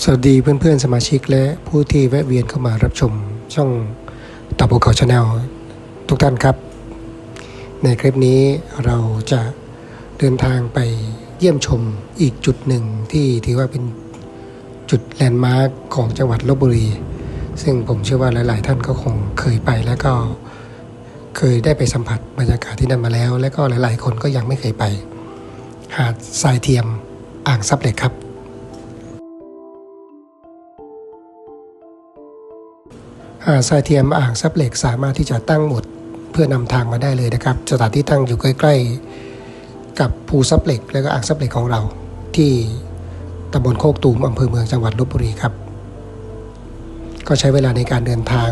สวัสดีเพื่อนๆ สมาชิกและผู้ที่แวะเวียนเข้ามารับชมช่องตับโบเขาชาแนลทุกท่านครับ ในคลิปนี้เราจะเดินทางไปเยี่ยมชมอีกจุดหนึ่งที่ถือว่าเป็นจุดแลนด์มาร์คของจังหวัดลบบุรี ซึ่งผมเชื่อว่าหลาย ๆ ท่านก็คงเคยไปแล้วก็เคยได้ไปสัมผัสบรรยากาศที่นั่นมาแล้ว และก็หลาย ๆ คนก็ยังไม่เคยไป หาดทรายเทียมอ่างซับเหล็กครับ หาดทรายเทียมอ่างซับเหล็กสามารถที่จะตั้งหมดเพื่อนำทางมาได้เลยนะครับ สถานที่ตั้งอยู่ใกล้ ๆ กับภูซับเหล็ก และก็อ่างซับเหล็กของเรา ที่ตำบลโคกตูมอำเภอเมืองจังหวัดลบบุรีครับ ก็ใช้เวลาในการเดินทาง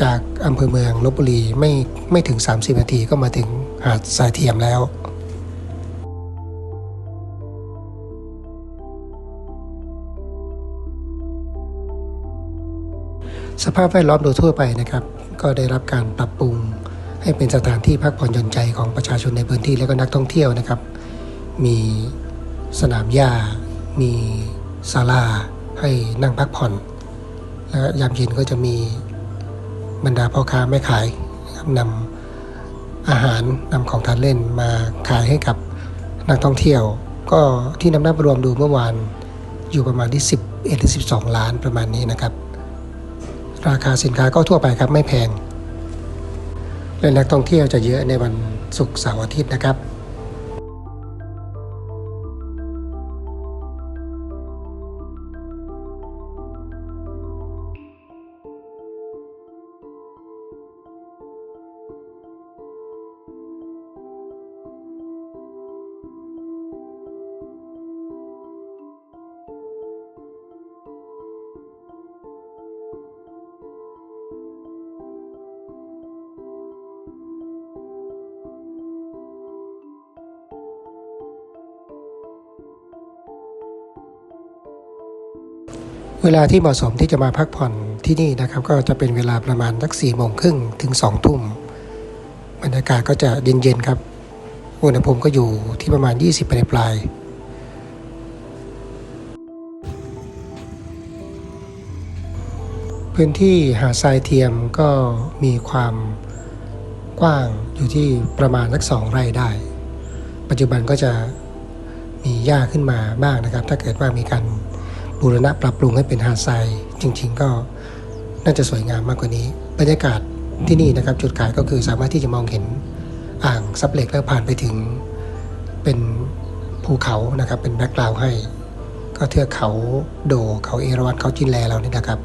จากอำเภอเมืองลบบุรีไม่ไม่ถึง 30 นาทีก็มาถึงหาดทรายเทียมแล้ว สภาพแวดล้อมโดยทั่วไปนะครับ ก็ได้รับการปรับปรุง ให้เป็นสถานที่พักผ่อนหย่อนใจของประชาชนในพื้นที่และก็นักท่องเที่ยวนะครับ มีสนามหญ้า มีศาลาให้นั่งพักผ่อน และยามเย็นก็จะมีบรรดาพ่อค้าแม่ขายนำอาหารนำของทานเล่นมาขายให้กับนักท่องเที่ยว ก็ที่นำหน้ารวมดูเมื่อวานอยู่ประมาณที่ 11หรือ12 ล้านประมาณนี้นะครับ ราคาสินค้าก็ทั่วไปครับไม่แพงและนักท่องเที่ยวจะเยอะในวันศุกร์เสาร์อาทิตย์นะครับ เวลาที่เหมาะสมที่จะมาพักผ่อนที่นี่นะครับ ก็จะเป็นเวลาประมาณสักสี่โมงครึ่งถึงสองทุ่มบรรยากาศก็จะเย็นๆครับอุณหภูมิก็อยู่ที่ประมาณ 20ปลายปลายๆพื้นที่หาดทรายเทียมก็มีความกว้างอยู่ที่ประมาณสักสองไร่ได้ ปัจจุบันก็จะมีหญ้าขึ้นมาบ้างนะครับ ถ้าเกิดว่ามีการ บูรณะปรับปรุงให้เป็นหาดทรายจริง ๆ ก็น่าจะสวยงามมากกว่านี้ บรรยากาศที่นี่นะครับจุดขายก็คือสามารถที่จะมองเห็นอ่างซับเหล็กแล้วผ่านไปถึงเป็นภูเขานะครับเป็นแบ็กกราวด์ให้ ก็เทือกเขาโดเขาเอราวัณเขาจินแลเรานี่นะครับ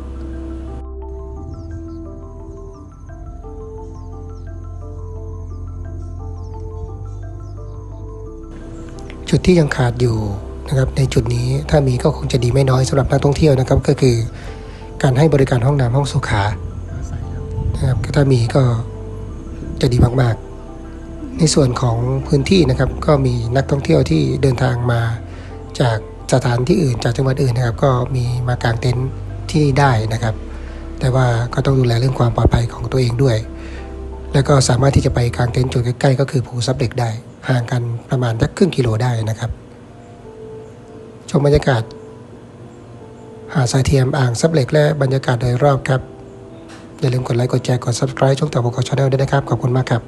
จุดที่ยังขาดอยู่ นะครับในจุดนี้ถ้ามีก็คงจะดีไม่น้อยสำหรับนักท่องเที่ยวนะครับ ก็คือการให้บริการห้องน้ำห้องสุขานะครับถ้ามีก็จะดีมากๆ ในส่วนของพื้นที่นะครับก็มีนักท่องเที่ยวที่เดินทางมาจากสถานที่อื่นจากจังหวัดอื่นนะครับ ก็มีมากางเต็นท์ที่นี่ได้นะครับ แต่ว่าก็ต้องดูแลเรื่องความปลอดภัยของตัวเองด้วย แล้วก็สามารถที่จะไปกางเต็นท์จุดใกล้ๆ ก็คือภูซับเด็กได้ ห่างกันประมาณสักครึ่งกิโลได้นะครับ ชมบรรยากาศ หาดทรายเทียมอ่างซับเหล็กและบรรยากาศโดยรอบครับ อย่าลืมกดไลค์กดแชร์กด subscribe ช่องต่อพวกเราชาแนลด้วยนะครับ ขอบคุณมากครับ